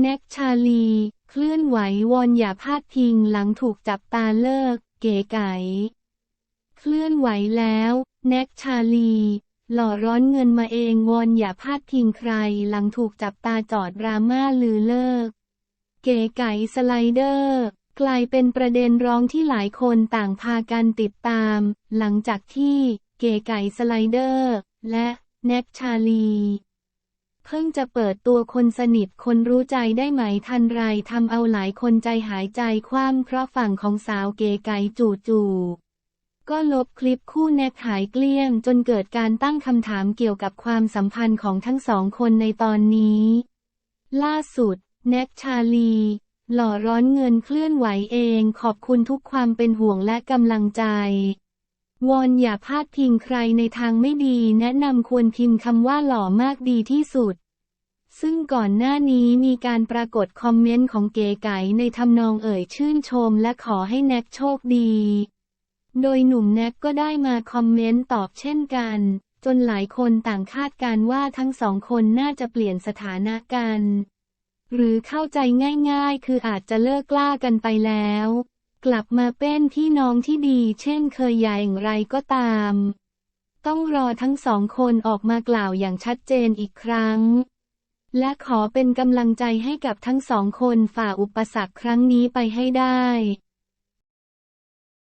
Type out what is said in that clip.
แน็กชาลี เคลื่อนไหววอนอย่าพลาดพิงหลังถูกจับตาเลิก เก๋ไก๋เคลื่อนไหวแล้ว แน็กชาลี หล่อร้อนเงินมาเองวอนอย่าพลาดพิงใคร หลังถูกจับตาจอดดราม่าลือเลิก เก๋ไก๋สไลเดอร์ กลายเป็นประเด็นร้องที่หลายคนต่างพากันติดตาม หลังจากที่ เก๋ไก๋สไลเดอร์ และ แน็กชาลี พิ่งจะเปิดตัวคนสนิทคนรู้ใจได้ไหมทันไรทำเอาหลายคนใจหายใจคว่ำเพราะฝั่งของสาวเก๋ไก๋จู่ๆก็ลบคลิปคู่แน็กหายเกลี้ยง จนเกิดการตั้งคำถามเกี่ยวกับความสัมพันธ์ของทั้งสองคนในตอนนี้ ล่าสุด แน็กชาลี หล่อร้อนเงินเคลื่อนไหวเองขอบคุณทุกความเป็นห่วงและกำลังใจ วอนอย่าพลาดพิงใครในทางไม่ดี แนะนำควรพิมพ์คำว่าหล่อมากดีที่สุด ซึ่งก่อนหน้านี้มีการปรากฏคอมเมนต์ของเก๋ไก๋ในทำนองเอ่ยชื่นชมและขอให้แน็กโชคดี โดยหนุ่มแน็กก็ได้มาคอมเมนต์ตอบเช่นกัน จนหลายคนต่างคาดการณ์ว่าทั้งสองคนน่าจะเปลี่ยนสถานะกัน หรือเข้าใจง่าย ๆ คืออาจจะเลิกกล้ากันไปแล้ว กลับมาเป็นพี่น้องที่ดี เช่นเคยอย่างไรก็ตาม ต้องรอทั้งสองคนออกมากล่าวอย่างชัดเจนอีกครั้ง และขอเป็นกำลังใจให้กับทั้งสองคนฝ่าอุปสรรคครั้งนี้ไปให้ได้